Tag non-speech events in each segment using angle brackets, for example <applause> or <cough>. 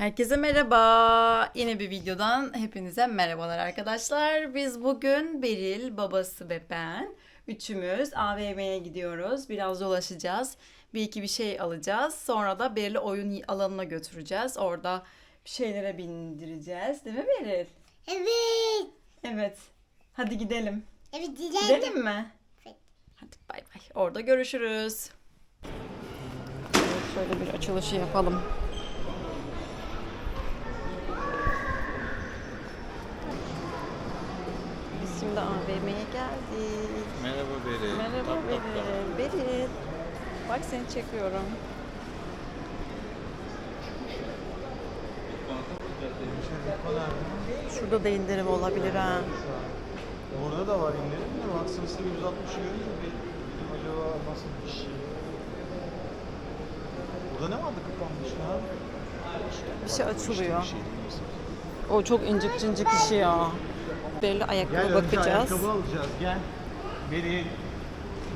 Herkese merhaba. Yeni bir videodan hepinize merhabalar arkadaşlar. Biz bugün Beril, babası ve ben üçümüz AVM'ye gidiyoruz. Biraz dolaşacağız. Bir iki bir şey alacağız. Sonra da Beril'i oyun alanına götüreceğiz. Orada bir şeylere bindireceğiz. Değil mi Beril? Evet. Evet. Hadi gidelim. Evet dilerim. Gidelim mi? Evet. Hadi bay bay. Orada görüşürüz. Şöyle bir açılışı yapalım. Merhaba Beri. Merhaba Tap. Beril. Beril. Bak seni çekiyorum. Şurada da indirim olabilir ha. Orada da var indirim de Maximus'ta 160 görünce bir acaba nasıl bir şey? Burada ne vardı kapanmış ya? Bir şey açılıyor. Şey. O çok incik cincik işi ya. Belli ayakkabı Gel önce bakacağız. ayakkabı alacağız gel. Beri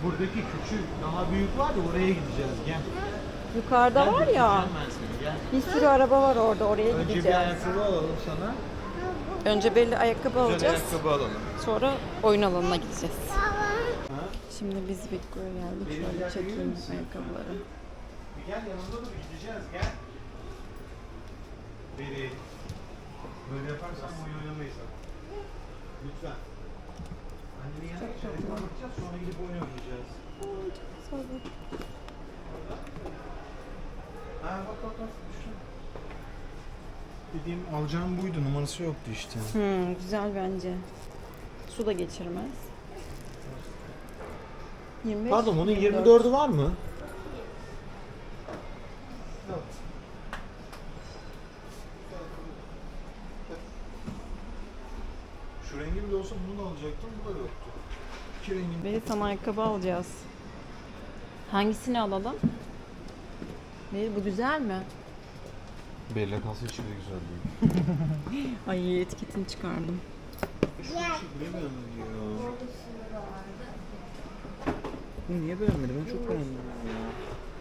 buradaki küçük daha büyük var ya oraya gideceğiz gel. Yukarıda Gel var ya. seni, Gel. Bir sürü araba var orada. Oraya Önce bir gideceğiz. ayakkabı alalım sana. Önce belli ayakkabı Güzel alacağız. ayakkabı alalım. Sonra oyun alanına gideceğiz. Ha? Şimdi biz Victor'a geldik. Benim Şöyle çekeyim ayakkabıları. Bir gel yanında da bir gideceğiz gel. Beri. Böyle yaparsan oyun oynamayız ama. Lütfen. Annenin yanına geçelim. bakacağız sonra gidip oyun oynayacağız. Ha bak bak bak. Şu. Dediğim alacağım buydu numarası yoktu işte. Hmm, güzel bence. Su da geçirmez. 25, Pardon bunun 24. 24'ü var mı? Şu rengi bile olsa bunu da alacaktım, bu da yoktu. İki rengin. Beri sana ayakkabı alacağız. Hangisini alalım? Beri bu güzel mi? Bella kalsa içi de güzel değil. <laughs> Ay etiketini çıkardım. Bu niye beğenmedi? Ben çok beğendim.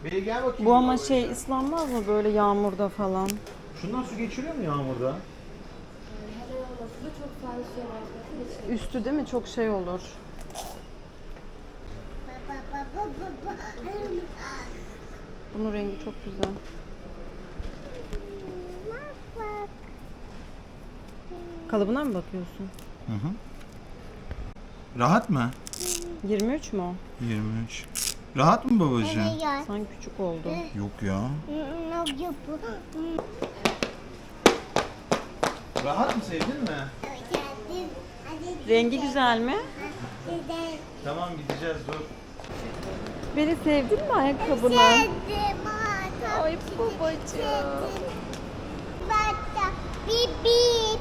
Bey gel bakayım. Bu ama şey ıslanmaz mı böyle yağmurda falan? Şundan su geçiriyor mu yağmurda? Üstü değil mi? Çok şey olur. Bunun rengi çok güzel. Kalıbına mı bakıyorsun? Hı hı. Rahat mı? 23 mü o? 23. Rahat mı babacığım? Sanki küçük oldu. Yok ya. Rahat mı sevdin mi? Rengi güzel mi? Tamam gideceğiz dur. Beni sevdin mi ayakkabını? Geldim. Aa, Ay babacığım. Bata bip bip.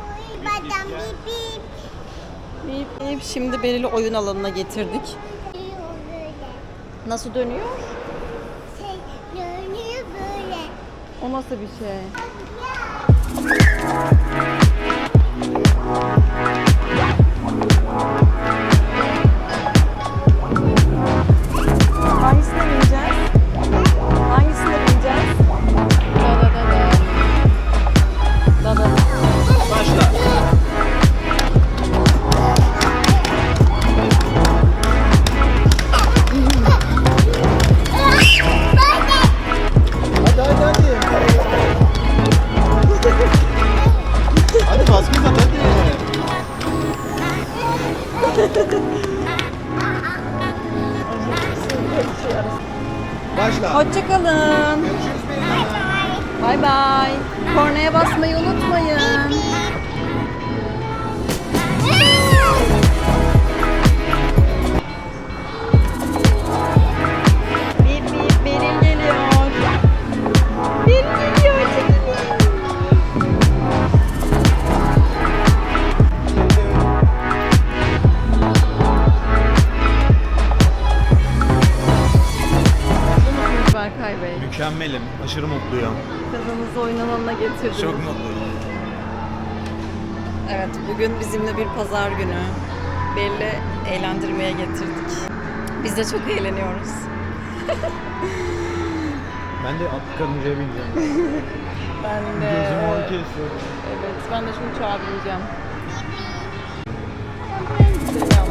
Oy badam bip bip. Bip bip. Şimdi Beril'i oyun alanına getirdik. Nasıl dönüyor? Şey dönüyor böyle. O nasıl bir şey? Başla. Hoşçakalın. Bay bay. Kornaya basmayı unutmayın. Aşırı mutluyum. Kızınızı oyun alanına getirdiniz. Çok mutluyum. Evet, bugün bizimle bir pazar günü. Belli eğlendirmeye getirdik. Biz de çok eğleniyoruz. <laughs> Ben de at karıncaya bineceğim. <laughs> Ben de. Gözümü on kesiyor. Evet, ben de şimdi uçağa bineceğim.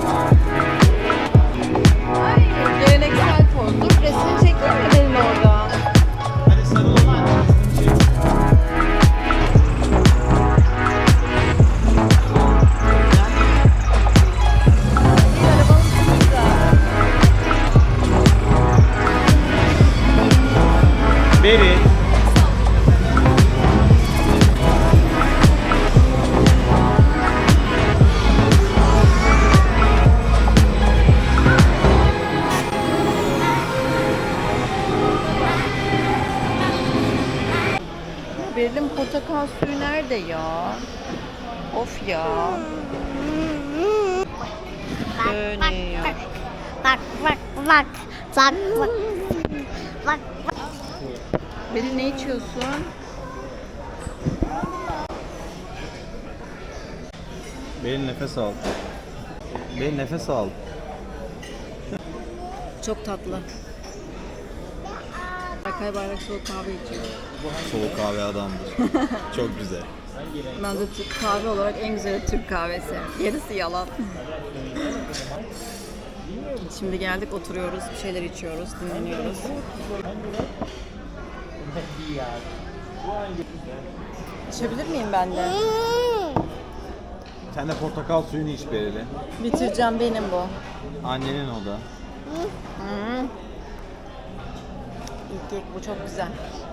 Ay, Beri. Berlin portakal suyu nerede ya? Of ya. Dönüyor. Bak bak bak. Bak bak. Bak bak. Berlin ne içiyorsun? Beri nefes al. Beri nefes al. Çok tatlı. Berkay Bayrak soğuk kahve içiyor. Soğuk kahve adamdır. <laughs> Çok güzel. Bence Türk kahve olarak en güzeli Türk kahvesi. Gerisi yalan. Şimdi geldik oturuyoruz, bir şeyler içiyoruz, dinleniyoruz. İçebilir miyim ben de? Sen de portakal suyunu iç Berili. Bitireceğim benim bu. Annenin o da. Hmm. İlk bu çok güzel.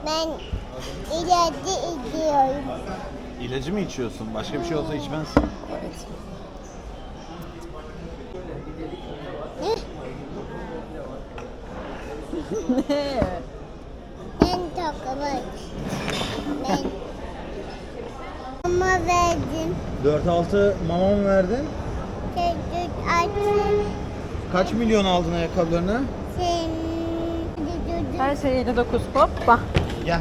Ben ileride gidiyorum. İlacı mı içiyorsun? Başka bir şey olsa içmezsin. Evet. ne? <laughs> Tokamak. Ben ama verdim. 4-6 mama mı verdin? Çocuk açın. Kaç milyon aldın ayakkabılarını? Sen Her şey 59 hoppa. Gel.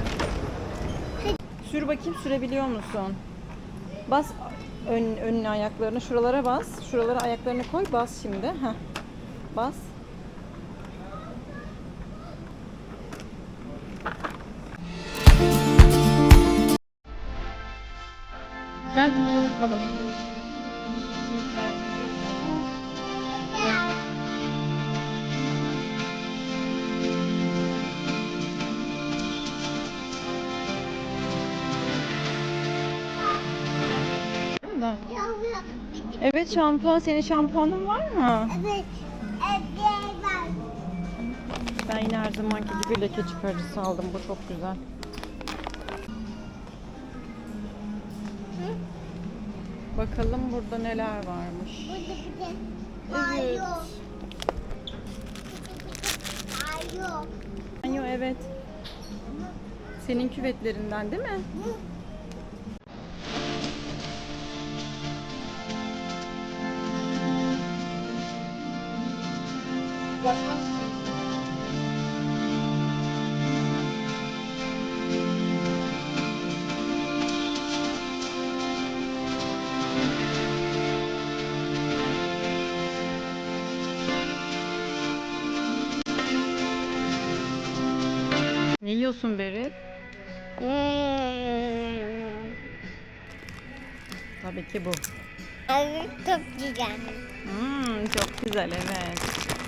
Sür bakayım sürebiliyor musun? Bas ön, ön ayaklarını şuralara bas. Şuralara ayaklarını koy bas şimdi. Heh. Bas. Bakalım. Yavrum. Evet şampuan. Senin şampuanın var mı? Evet. Evet var. Ben yine her zamanki gibi leke çıkarıcısı aldım. Bu çok güzel. Bakalım burada neler varmış. Burada banyo. Evet. Banyo. Banyo evet. Senin küvetlerinden değil mi? Ne yiyorsun Berit? Hmm. Tabii ki bu. Evet, çok güzel. Hmm, çok güzel evet.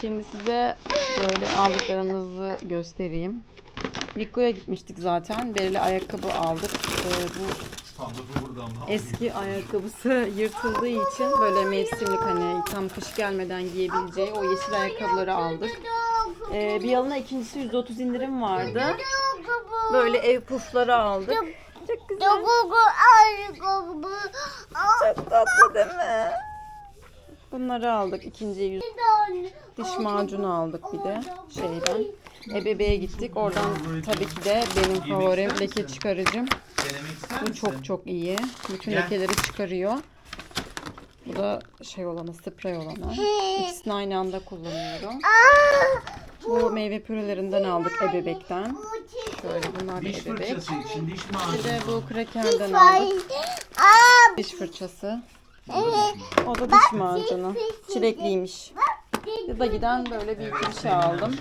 Şimdi size böyle aldıklarımızı göstereyim. Riko'ya gitmiştik zaten. Belirli ayakkabı aldık. Ee, bu eski ayakkabısı yırtıldığı için böyle mevsimlik hani tam kış gelmeden giyebileceği o yeşil ayakkabıları aldık. Ee, bir yalına ikincisi 130 indirim vardı. Böyle ev pufları aldık. Çok güzel. Çok tatlı değil mi? Bunları aldık. İkinci yüz diş macunu aldık bir de şeyden. Ebebe'ye gittik. Oradan tabii ki de benim favorim leke çıkarıcım. Bu çok çok iyi. Bütün lekeleri çıkarıyor. Bu da şey olanı, sprey olanı. İkisini aynı anda kullanıyorum. Bu meyve pürelerinden aldık ebebekten. Şöyle bunlar da ebebek. Bir de bu krakerden aldık. Diş fırçası. O da diş macunu. Çilekliymiş. Ya da giden böyle bir iki bir şey aldım.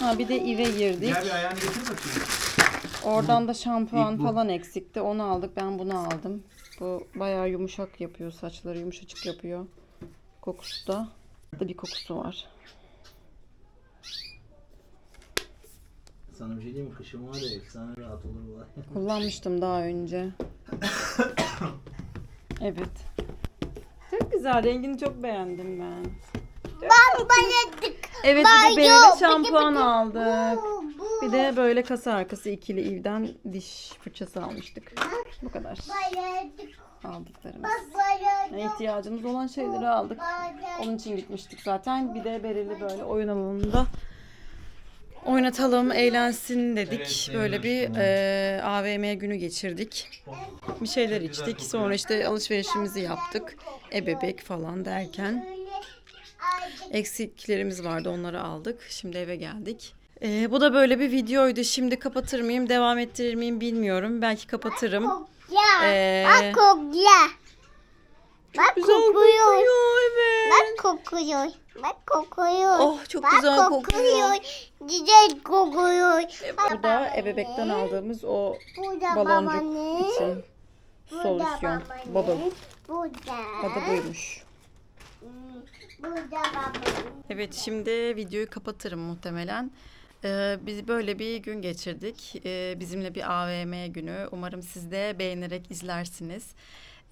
Ha bir de ive girdik. Gel bir ayağını getir bakayım. Oradan da şampuan İlk bu. falan eksikti. Onu aldık. Ben bunu aldım. Bu bayağı yumuşak yapıyor. Saçları yumuşacık yapıyor. Kokusu da. Da bir kokusu var. Sana bir şey diyeyim mi? Kışın var ya efsane rahat olur bu. Kullanmıştım daha önce. <coughs> Evet. Çok güzel. Rengini çok beğendim ben. Evet bir de böyle şampuan aldık. Bir de böyle kasa arkası ikili ivden diş fırçası almıştık. Bu kadar. Aldıklarımız. Ne ihtiyacımız olan şeyleri aldık. Onun için gitmiştik zaten. Bir de Beril'i böyle oyun alanında oynatalım, eğlensin dedik. Böyle bir e, AVM günü geçirdik. Bir şeyler içtik. Sonra işte alışverişimizi yaptık. Ebebek falan derken eksiklerimiz vardı. Onları aldık. Şimdi eve geldik. E, bu da böyle bir videoydu. Şimdi kapatır mıyım, devam ettirir miyim bilmiyorum. Belki kapatırım. Ee, Bak kokla. Bak Güzel kokuyor. kokuyor evet. Bak kokuyor. Bak kokuyor. Oh çok Bak güzel kokuyor. Güzel kokuyor. Bu da ebebekten aldığımız o Burada baloncuk babaanne. için Burada solüsyon. Bubble. Burada. Adı buymuş. Hmm, Burada babaanne. Evet şimdi videoyu kapatırım muhtemelen. Ee, biz böyle bir gün geçirdik. Ee, bizimle bir AVM günü. Umarım siz de beğenerek izlersiniz.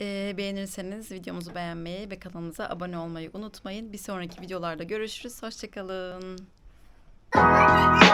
Ee, beğenirseniz videomuzu beğenmeyi ve kanalımıza abone olmayı unutmayın. Bir sonraki videolarda görüşürüz. Hoşçakalın. Yeah.